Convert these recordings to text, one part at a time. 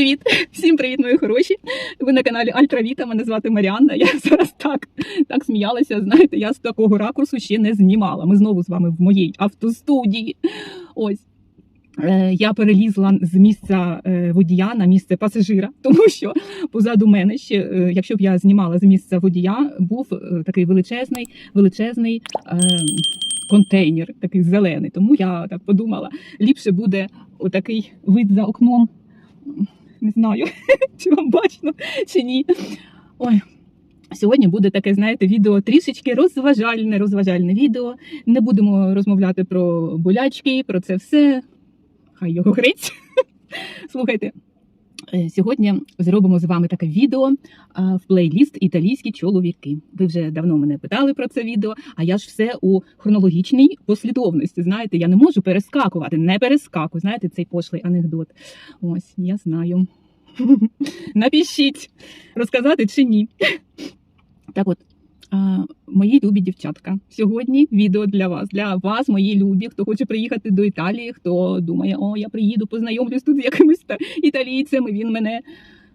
Привіт! Всім привіт, мої хороші! Ви на каналі Альтравіта. Мене звати Маріанна. Я зараз так, так сміялася. Знаєте, я з такого ракурсу ще не знімала. Ми знову з вами в моїй автостудії. Ось. Е, Я перелізла з місця е, водія на місце пасажира, тому що позаду мене ще, е, якщо б я знімала з місця водія, був такий величезний, величезний контейнер, такий зелений. Тому я так подумала, ліпше буде отакий вид за окном. Не знаю, чи вам бачно, чи ні. Ой. Сьогодні буде таке, знаєте, відео трішечки розважальне, розважальне відео. Не будемо розмовляти про болячки, про це все. Хай його грець. Слухайте, сьогодні зробимо з вами таке відео в плейліст Італійські чоловіки. Ви вже давно мене питали про це відео, а я ж все у хронологічній послідовності. Знаєте, я не можу перескакувати, не перескакую. Знаєте, цей пошлий анекдот. Ось, я знаю. Напишіть, розказати чи ні. Так от, мої любі дівчатка. Сьогодні відео для вас. Для вас, мої любі, хто хоче приїхати до Італії, хто думає, о, я приїду, познайомлюсь тут з якимось та- італійцем, і він мене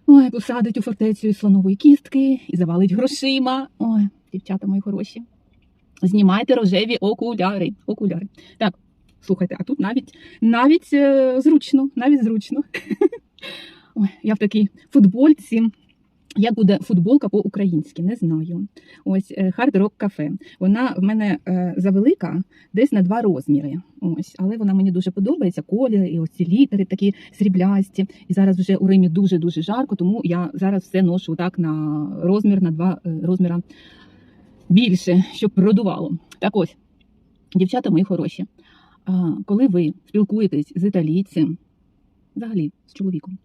ой, посадить у фортецю слонової кістки і завалить грошима. Ой, дівчата мої хороші. Знімайте рожеві окуляри. окуляри. Так, слухайте, а тут навіть навіть е, зручно, навіть зручно. Ой, я в такій футбольці. Як буде футболка по-українськи, не знаю. Ось Hard Rock Cafe. Вона в мене е, завелика, десь на два розміри. Ось, але вона мені дуже подобається. Колір і ось ці літери такі сріблясті. І зараз вже у Римі дуже дуже жарко, тому я зараз все ношу так на розмір, на два е, розміра більше, щоб продувало. Так ось, дівчата мої хороші. Коли ви спілкуєтесь з італійцем, взагалі з чоловіком.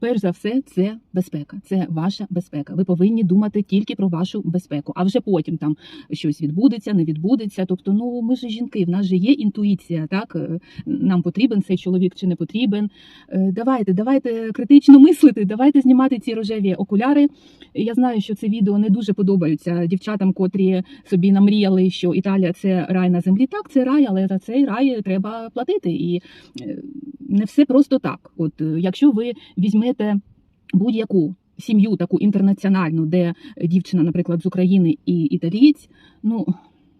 Перш за все, це безпека, це ваша безпека. Ви повинні думати тільки про вашу безпеку, а вже потім там щось відбудеться, не відбудеться. Тобто, ну ми ж жінки, в нас же є інтуїція. Так Е, нам потрібен цей чоловік чи не потрібен. Е, Давайте, давайте критично мислити, давайте знімати ці рожеві окуляри. Я знаю, що це відео не дуже подобаються дівчатам, котрі собі намріяли, що Італія це рай на землі. Так, це рай, але за цей рай треба платити. І е, не все просто так. От якщо ви візьмете будь-яку сім'ю таку інтернаціональну, де дівчина, наприклад, з України і італієць, ну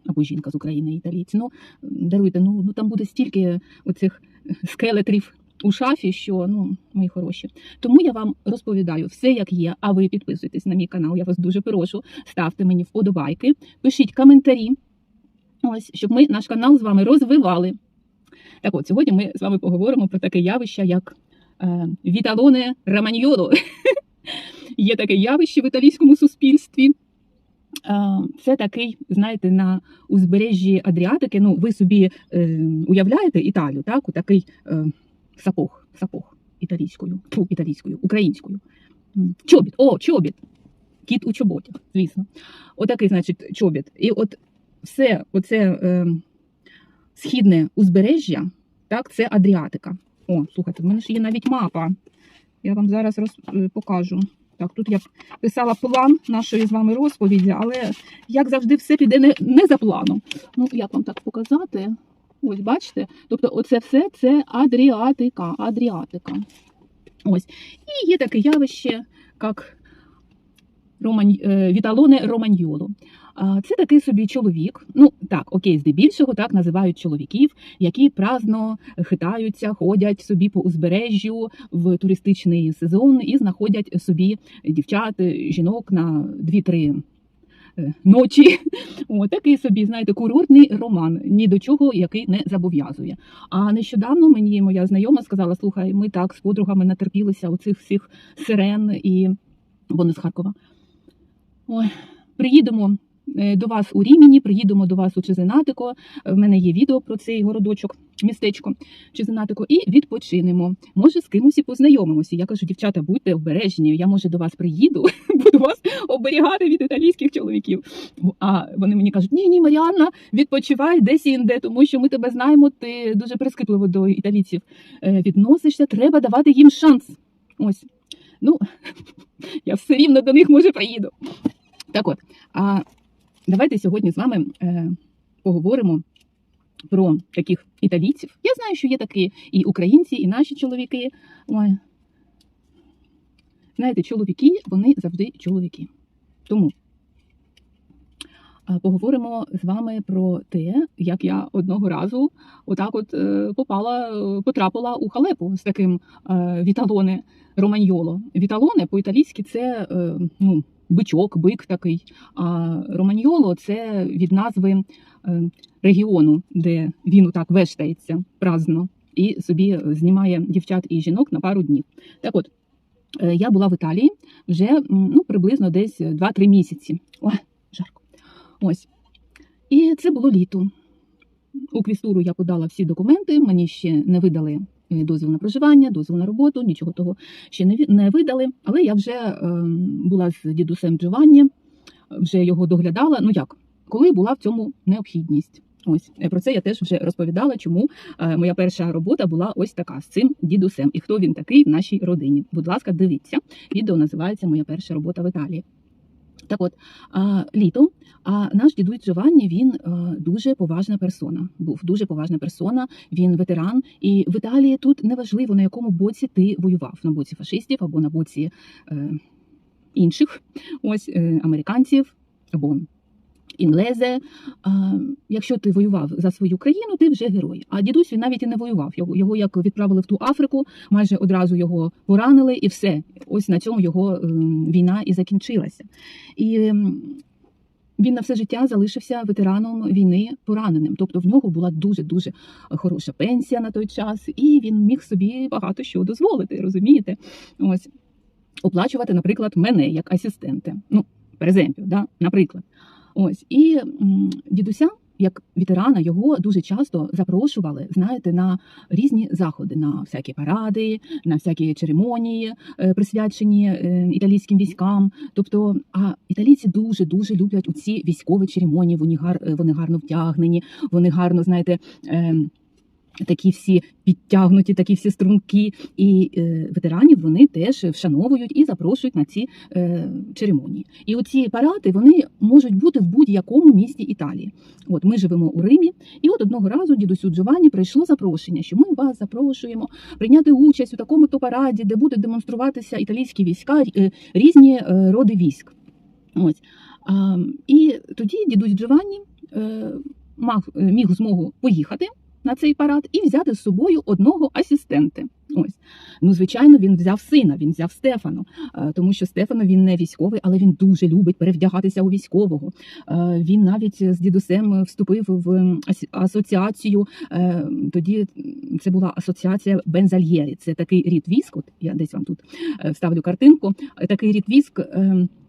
або жінка з України і італієць, ну даруйте, ну, ну там буде стільки оцих скелетрів. У шафі, що ну мої хороші, тому я вам розповідаю все як є. А ви підписуйтесь на мій канал. Я вас дуже прошу. Ставте мені вподобайки, пишіть коментарі. Ось щоб ми наш канал з вами розвивали. Так от сьогодні ми з вами поговоримо про таке явище, як віталоне романьйоло. Є таке явище в італійському суспільстві. Е, Це такий, знаєте, на узбережжі Адріатики. Ну, ви собі е, уявляєте Італію, так? У Такий е, сапог, сапог італійською, фу, італійською, українською. Чобіт, о, чобіт. Кіт у чоботях, звісно. Отакий, значить, чобіт. І от все, оце е, східне узбережжя, так, це Адріатика. О, слухайте, в мене ж є навіть мапа. Я вам зараз роз, е, покажу. Так, тут я писала план нашої з вами розповіді, але як завжди, все піде не, не за планом. Ну, як вам так показати? Ось, бачите? Тобто, оце все це Адріатика. Адріатика. Ось. І є таке явище, як Романь, е, Віталоне Романьйоло. Це такий собі чоловік. Ну так, окей, здебільшого так називають чоловіків, які праздно хитаються, ходять собі по узбережжю в туристичний сезон і знаходять собі дівчат, жінок на 2-3 е, ночі. О, такий собі, знаєте, курортний роман, ні до чого, який не зобов'язує. А нещодавно мені моя знайома сказала: слухай, ми так з подругами натерпілися оцих всіх сирен і вони з Харкова. Ой, приїдемо до вас у Рімені, приїдемо до вас у Чезенатико. В мене є відео про цей городочок, містечко Чезенатико, і відпочинемо. Може, з кимось і познайомимося. Я кажу, дівчата, будьте обережні. Я може до вас приїду, буду вас оберігати від італійських чоловіків. А вони мені кажуть: ні, ні, Маріанна, відпочивай десь інде, тому що ми тебе знаємо. Ти дуже прискіпливо до італійців е, відносишся. Треба давати їм шанс. Ось. Ну, я все рівно до них може приїду. Так от, а давайте сьогодні з вами е, поговоримо про таких італійців. Я знаю, що є такі і українці, і наші чоловіки. Ой, знаєте, чоловіки, вони завжди чоловіки. Тому поговоримо з вами про те, як я одного разу отак от е, попала, е, потрапила у халепу з таким е, віталоне романьоло. Віталоне по-італійськи це ну, бичок, бик такий. А романьоло це від назви регіону, де він отак вештається праздно і собі знімає дівчат і жінок на пару днів. Так от, я була в Італії вже ну, приблизно десь 2-3 місяці. Жарко. Ось. І це було літо. У квістуру я подала всі документи, мені ще не видали дозвіл на проживання, дозвіл на роботу, нічого того ще не видали. Але я вже е, була з дідусем Джованні, вже його доглядала. Ну як, коли була в цьому необхідність. Ось е, про це я теж вже розповідала, чому е, моя перша робота була ось така з цим дідусем. І хто він такий в нашій родині. Будь ласка, дивіться. Відео називається Моя перша робота в Італії. Так от, а, літом, а наш дідусь Джованні він е, дуже поважна персона. Був дуже поважна персона, він ветеран. І в Італії тут неважливо, на якому боці ти воював: на боці фашистів або на боці е, інших ось е, американців або інглезе. Якщо ти воював за свою країну, ти вже герой. А дідусь він навіть і не воював. Його, його як відправили в ту Африку, майже одразу його поранили, і все. Ось на цьому його ем, війна і закінчилася. І він на все життя залишився ветераном війни пораненим. Тобто в нього була дуже дуже хороша пенсія на той час, і він міг собі багато що дозволити. Розумієте? Ось оплачувати, наприклад, мене як асистенте. Ну, преземпів, да? наприклад. Ось і дідуся. Як ветерана його дуже часто запрошували, знаєте, на різні заходи, на всякі паради, на всякі церемонії, е, присвячені е, італійським військам. Тобто, а італійці дуже дуже люблять у ці військові церемонії. Вони гар е, вони гарно втягнені, вони гарно, знаєте. Такі всі підтягнуті, такі всі струнки, і е, ветеранів вони теж вшановують і запрошують на ці е, церемонії. І оці паради вони можуть бути в будь-якому місті Італії. От ми живемо у Римі, і от одного разу дідусю Джованні прийшло запрошення, що ми вас запрошуємо прийняти участь у такому то параді, де будуть демонструватися італійські війська, е, різні е, роди військ. Ось а, і тоді дідусь Джованні е, мав е, міг змогу поїхати на цей парад і взяти з собою одного асистента. Ось ну звичайно, він взяв сина, він взяв Стефану, е, тому що Стефано він не військовий, але він дуже любить перевдягатися у військового. Е, Він навіть з дідусем вступив в асоціацію. е, Тоді це була асоціація Бензальєрі. Це такий рід військ. От я десь вам тут вставлю картинку. Такий рід військ.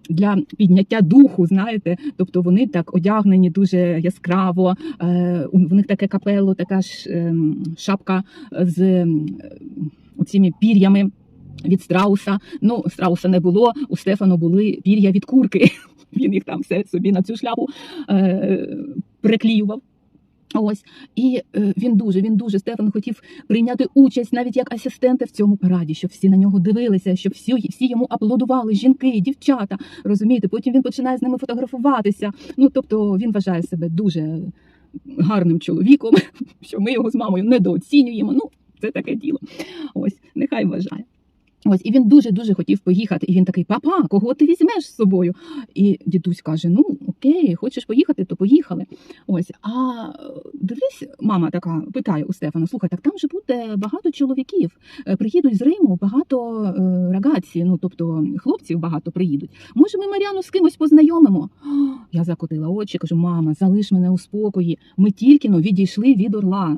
Е, Для підняття духу, знаєте, тобто вони так одягнені дуже яскраво. е, в них таке капело, така ж ем, шапка з ем, оціми пір'ями від страуса. Ну, страуса не було. У Стефану були пір'я від курки. Він їх там все собі на цю шляпу е, приклеював. Ось і е, він дуже, він дуже Стефан хотів прийняти участь навіть як асистента в цьому параді, щоб всі на нього дивилися, щоб всі, всі йому аплодували, жінки, дівчата. Розумієте, потім він починає з ними фотографуватися. Ну тобто він вважає себе дуже гарним чоловіком, що ми його з мамою недооцінюємо. Ну, це таке діло. Ось, нехай вважає. Ось, і він дуже дуже хотів поїхати. І він такий: папа, кого ти візьмеш з собою? І дідусь каже: Ну, окей, хочеш поїхати, то поїхали. Ось, а дивись, мама така питає у Стефана: слухай, так там же буде багато чоловіків. Е, Приїдуть з Риму багато е, рагаці, ну тобто хлопців багато приїдуть. Може, ми Мар'яну з кимось познайомимо? Я закотила очі, кажу: мама, залиш мене у спокої. Ми тільки но відійшли від орла.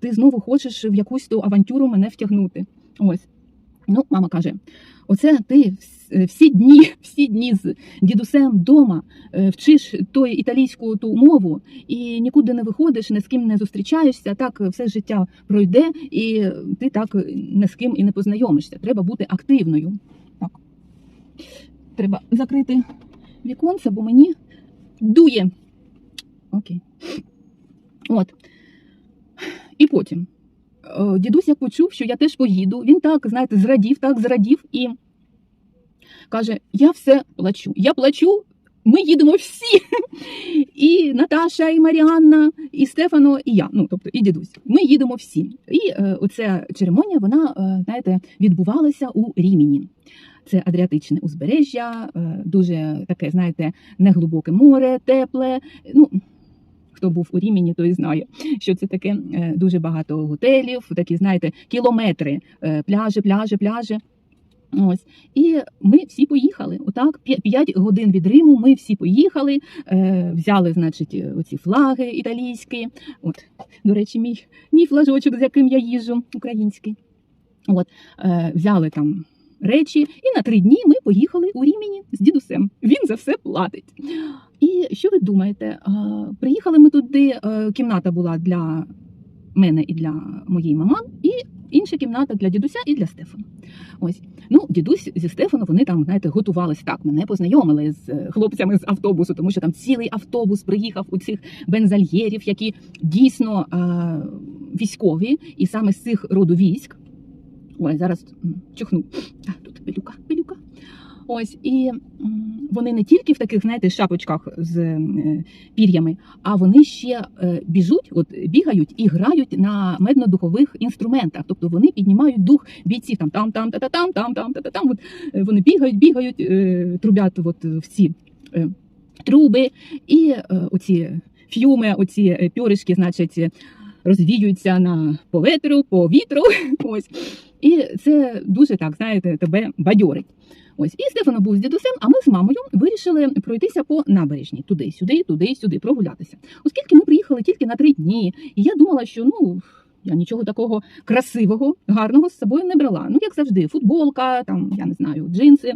Ти знову хочеш в якусь ту авантюру мене втягнути. Ось. Ну, мама каже: оце ти всі дні, всі дні з дідусем вдома е, вчиш той італійську ту мову і нікуди не виходиш, ні з ким не зустрічаєшся. Так все життя пройде, і ти так ні з ким і не познайомишся. Треба бути активною. Так. Треба закрити віконце, бо мені дує. Окей. От. І потім. Е, Дідусь як почув, що я теж поїду. Він так, знаєте, зрадів, так зрадів і каже: Я все плачу. Я плачу ми їдемо всі. І Наташа, і Маріанна, і Стефано, і я. Ну, тобто, і дідусь. Ми їдемо всі. І е, оця церемонія, вона, е, знаєте, відбувалася у Рімені. Це Адріатичне узбережжя, е, дуже таке, знаєте, неглибоке море, тепле. Ну, хто був у Рімені, той знає, що це таке Е, дуже багато готелів, такі, знаєте, кілометри, е, пляжі, пляжі, пляжі. Ось. І ми всі поїхали. Отак, 5 годин від Риму ми всі поїхали, е, взяли, значить, оці флаги італійські. От, до речі, мій, мій флажочок, з яким я їжджу, український. От, взяли там речі, і на три дні ми поїхали у Рімені з дідусем. Він за все платить. І що ви думаєте? Приїхали ми туди, е, кімната була для мене і для моєї мами, і інша кімната для дідуся і для Стефана. Ось. Ну, дідусь зі Стефаном, вони там, знаєте, готувалися так. Мене познайомили з е, хлопцями з автобусу, тому що там цілий автобус приїхав у цих бензальєрів, які дійсно е, військові, і саме з цих роду військ. Ой, зараз чухну. А, тут пилюка, пилюка. Ось, і вони не тільки в таких, знаєте, шапочках з е, пір'ями, а вони ще е, біжуть, от бігають і грають на медно-духових інструментах. Тобто вони піднімають дух бійців там, там, там, та та там, там, там, та та там. От е, вони бігають, бігають, трубять от в ці е, труби, і оці фюми, оці пьоришки, значить, розвіюються на поветру, по вітру. Ось. І це дуже так, знаєте, тебе бадьорить. Ось і Стефано був з дідусем, а ми з мамою вирішили пройтися по набережні туди, сюди, туди, сюди, прогулятися. Оскільки ми приїхали тільки на три дні, і я думала, що ну. Я нічого такого красивого, гарного з собою не брала. Ну, як завжди, футболка, там, я не знаю, джинси,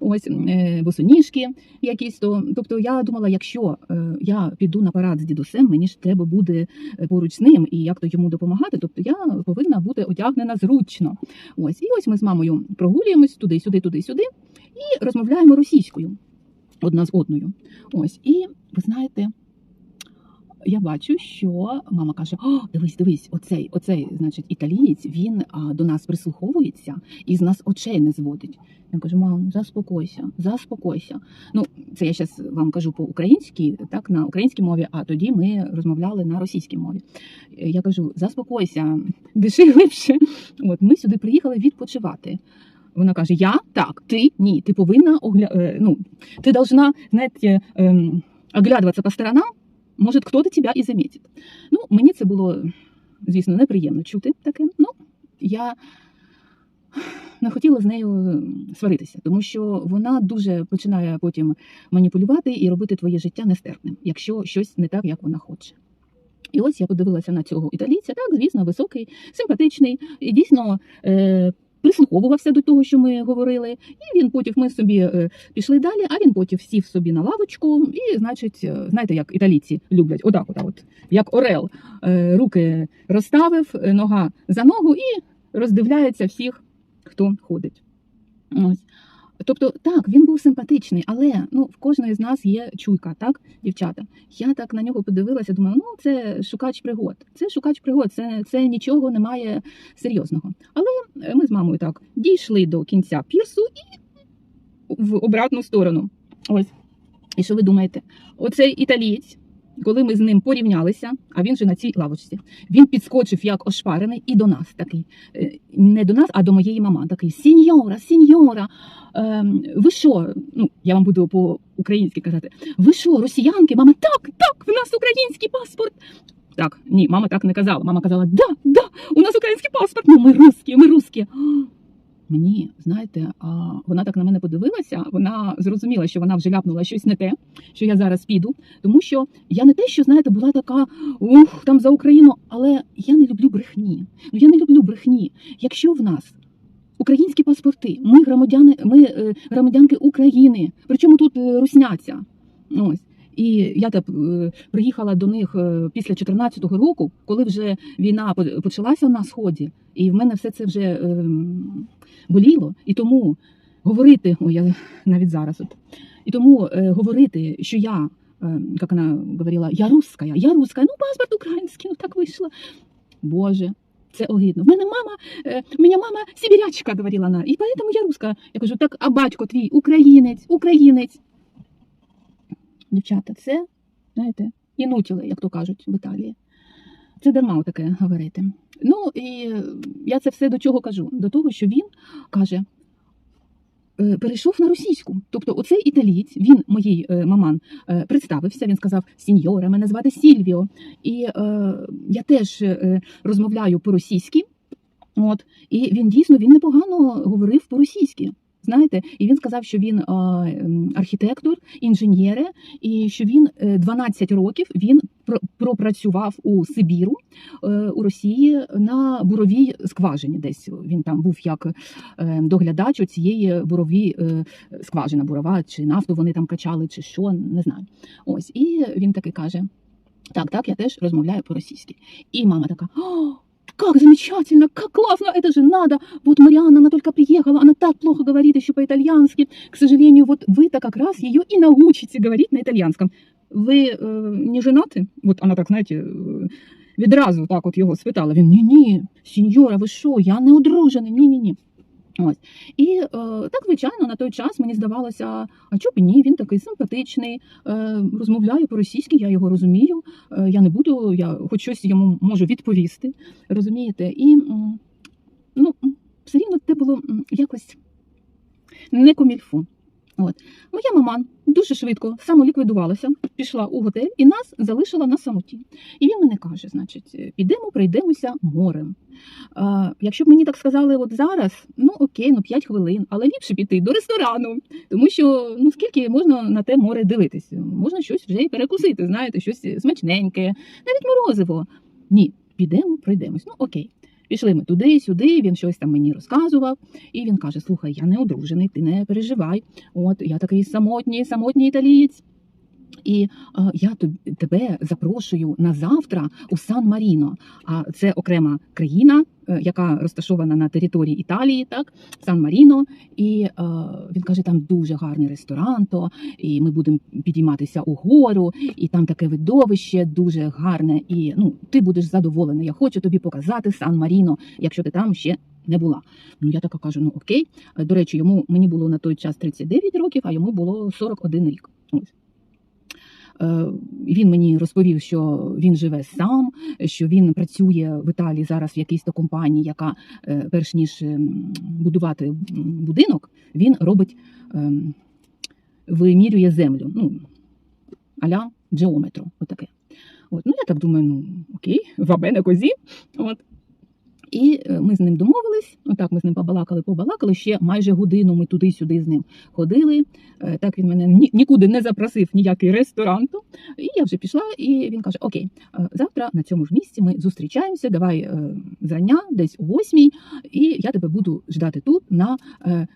ось е, босоніжки якісь. То, тобто я думала, якщо е, я піду на парад з дідусем, мені ж треба буде е, поруч з ним і як то йому допомагати. Тобто я повинна бути одягнена зручно. Ось, і ось ми з мамою прогулюємось туди, сюди, туди, сюди, і розмовляємо російською одна з одною. Ось, і ви знаєте. Я бачу, що мама каже: О, дивись, дивись, оцей, оцей, значить, італієць, він а, до нас прислуховується і з нас очей не зводить. Я кажу, мам, заспокойся, заспокойся. Ну, це я зараз вам кажу по-українськи, так, на українській мові, а тоді ми розмовляли на російській мові. Я кажу, заспокойся, диши глибше. От ми сюди приїхали відпочивати. Вона каже: Я так, ти ні. Ти повинна огля... е, ну, ти должна, знаєте, ем, оглядуватися по сторонам. Може, хтось тебе і замітить. Ну, мені це було, звісно, неприємно чути таке. Ну, я не хотіла з нею сваритися, тому що вона дуже починає потім маніпулювати і робити твоє життя нестерпним, якщо щось не так, як вона хоче. І ось я подивилася на цього італійця, так, звісно, високий, симпатичний, і дійсно е, прислуховувався до того, що ми говорили. І він потім ми собі е, пішли далі, а він потім сів собі на лавочку, і, значить, е, знаєте, як італійці люблять, отак, отак, от, як орел, е, руки розставив, нога за ногу і роздивляється всіх, хто ходить. Ось. Тобто, так, він був симпатичний, але ну, в кожної з нас є чуйка, так, дівчата. Я так на нього подивилася, думаю, ну це шукач пригод. Це шукач пригод, це, це нічого немає серйозного. Але ми з мамою так дійшли до кінця пірсу і в обратну сторону. Ось. І що ви думаєте? Оцей італієць, коли ми з ним порівнялися, а він же на цій лавочці, він підскочив як ошпарений і до нас такий. Е, Не до нас, а до моєї мами. Такий сіньора, сіньора. Ем, ви що? Ну, я вам буду по-українськи казати. Ви що, росіянки? Мама, так, так, в нас український паспорт. Так, ні, мама так не казала. Мама казала, да, да, у нас український паспорт. Ну, ми русські, ми русські. Мені, знаєте, а вона так на мене подивилася, вона зрозуміла, що вона вже ляпнула щось не те, що я зараз піду. Тому що я не те, що знаєте, була така ух, там за Україну, але я не люблю брехні. Ну я не люблю брехні. Якщо в нас українські паспорти, ми громадяни, ми е, громадянки України, причому тут е, русняця. Ось. І я так е, приїхала до них е, після 14-го року, коли вже війна почалася на сході, і в мене все це вже е, боліло. І тому говорити, ой, я навіть зараз от. І тому говорити, що я, як вона говорила, я русская, я русская, ну паспорт український, ну так вийшло. Боже, це огидно. В мене мама, у мене мама сибірячка, говорила вона, і поэтому я русская. Я кажу, так, а батько твій українець, українець. Дівчата, це, знаєте, інутіли, як то кажуть в Італії. Це дарма таке говорити. Ну і я це все до чого кажу? До того, що він каже. е, Перейшов на російську, тобто оцей італієць, він моїй е, маман е, представився. Він сказав: Сіньора, мене звати Сільвіо, і е, я теж розмовляю по-російськи. От і він дійсно він непогано говорив по-російськи. Знаєте, і він сказав, що він е, ем, архітектор, інженєре, і що він е, 12 років він пропрацював у Сибіру е, у Росії на буровій скважині. Десь він там був як е, доглядач у цієї буровій е, скважина, бурова чи нафту вони там качали, чи що, не знаю. Ось і він таки каже: так, так, я теж розмовляю по-російськи. І мама така. О, как замечательно, как классно, это же надо. Вот Марианна, она только приехала, она так плохо говорит еще по-итальянски. К сожалению, вот вы-то как раз ее и научите говорить на итальянском. Ви е, не женаты? Вот она так, знаєте, е, відразу так от його спитала. Він ні-ні, сеньора, ви що, я не одружений, ні-ні-ні. Ось. І е, так, звичайно, на той час мені здавалося, а чоб ні, він такий симпатичний, е, розмовляє по-російськи, я його розумію. Е, я не буду, я хоч щось йому можу відповісти. Розумієте? І ну, все рівно це було якось не комільфу. От. Моя мама дуже швидко самоліквідувалася, пішла у готель і нас залишила на самоті. І він мене каже: значить, підемо, пройдемося морем. А, якщо б мені так сказали от зараз, ну окей, ну 5 хвилин, але ліпше піти до ресторану, тому що ну скільки можна на те море дивитися? Можна щось вже і перекусити, знаєте, щось смачненьке, навіть морозиво. Ні, підемо, пройдемось. Ну окей. Пішли ми туди, сюди, він щось там мені розказував, і він каже: Слухай, я не одружений, ти не переживай. От я такий самотній, самотній італієць. І е, я тебе запрошую на завтра у Сан Маріно. А це окрема країна, е, яка розташована на території Італії, так Сан Маріно. І е, він каже, там дуже гарний ресторан, то, і ми будемо підійматися угору, і там таке видовище дуже гарне. І ну ти будеш задоволений. Я хочу тобі показати Сан Маріно, якщо ти там ще не була. Ну я така кажу: ну окей. Е, До речі, йому мені було на той час 39 років, а йому було 41 рік. Ось. Е, Він мені розповів, що він живе сам, що він працює в Італії зараз в якійсь то компанії, яка е, перш ніж ем, будувати будинок, він робить ем, вимірює землю. Ну, аля джеометро. Отаке. От, ну я так думаю, ну окей, вабене козі. От. І е, ми з ним домовились. Отак ми з ним побалакали, побалакали. Ще майже годину ми туди-сюди з ним ходили. Е, Так він мене ні- нікуди не запросив ніякий ресторан. І я вже пішла, і він каже: Окей, е, завтра на цьому ж місці ми зустрічаємося. Давай зрання, десь о восьмій, і я тебе буду ждати тут на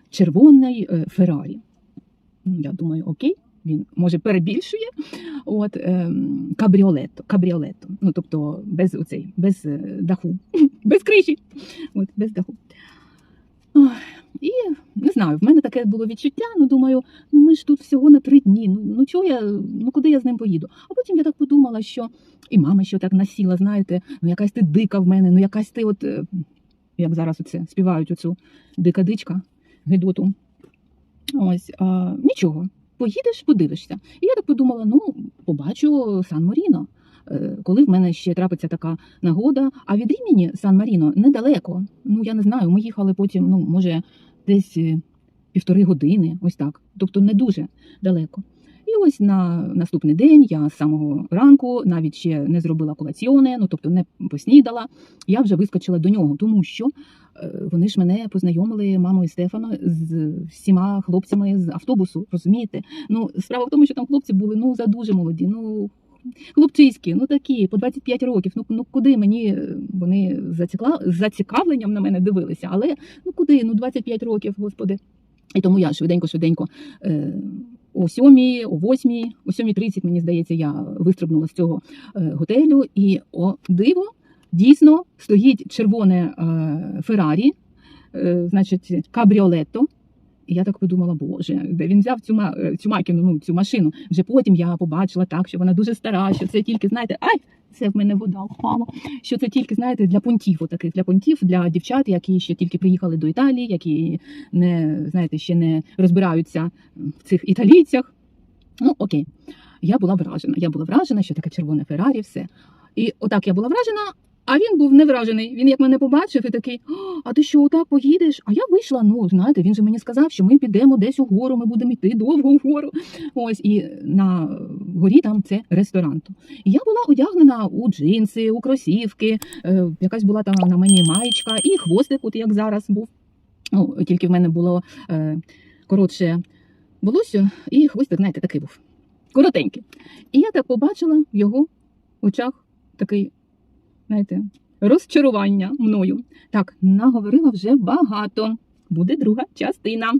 червоній Феррарі. Ну, Я думаю, окей. Він може перебільшує, от ем, кабріолето, кабріолето. Ну тобто без оцей, без е, даху, без криші, от без даху. І не знаю, в мене таке було відчуття. Ну думаю, ну ми ж тут всього на три дні. Ну ну чого я, ну куди я з ним поїду? А потім я так подумала, що і мама що так насіла, знаєте, ну якась ти дика в мене, ну якась ти, от е, як зараз оце співають оцю дика дичка, гидоту. Ось а, нічого. Поїдеш, подивишся. І я так подумала: ну, побачу Сан Маріно. Е, Коли в мене ще трапиться така нагода, а від Рімені Сан Маріно недалеко. Ну я не знаю, ми їхали потім, ну може, десь е, півтори години, ось так. Тобто не дуже далеко. І ось на наступний день я з самого ранку навіть ще не зробила колаціоне, ну тобто не поснідала. Я вже вискочила до нього, тому що е, вони ж мене познайомили мамою Стефано з всіма хлопцями з автобусу. Розумієте? Ну справа в тому, що там хлопці були ну за дуже молоді. Ну хлопчиські, ну такі по 25 років. Ну ну куди мені е, вони зацікла зацікавленням на мене дивилися, але ну куди? Ну 25 років, господи. І тому я швиденько, швиденько. Е, о сьомій, о восьмій, о сьомій тридцять, мені здається, я вистрибнула з цього е, готелю, і о диво, дійсно стоїть червоне е, Феррарі, е, значить, кабріолетто. І я так подумала, боже, де він взяв цю, цю макіну, ну, цю машину. Вже потім я побачила так, що вона дуже стара, що це тільки, знаєте, ай, це в мене вода впала. Що це тільки, знаєте, для понтів, отаких, для понтів, для дівчат, які ще тільки приїхали до Італії, які не, знаєте, ще не розбираються в цих італійцях. Ну, окей. Я була вражена. Я була вражена, що таке червоне Феррарі, все. І отак я була вражена. А він був не вражений. Він як мене побачив і такий: а ти що, отак поїдеш? А я вийшла. Ну, знаєте, він же мені сказав, що ми підемо десь угору, ми будемо йти довго вгору. Ось і на горі там це ресторан. І я була одягнена у джинси, у кросівки, е, якась була там на мені маєчка і хвостик, от як зараз був. Ну, тільки в мене було е, коротше волосся, і хвостик, знаєте, такий був. Коротенький. І я так побачила в його очах такий, знаєте, розчарування мною. Так, наговорила вже багато. Буде друга частина.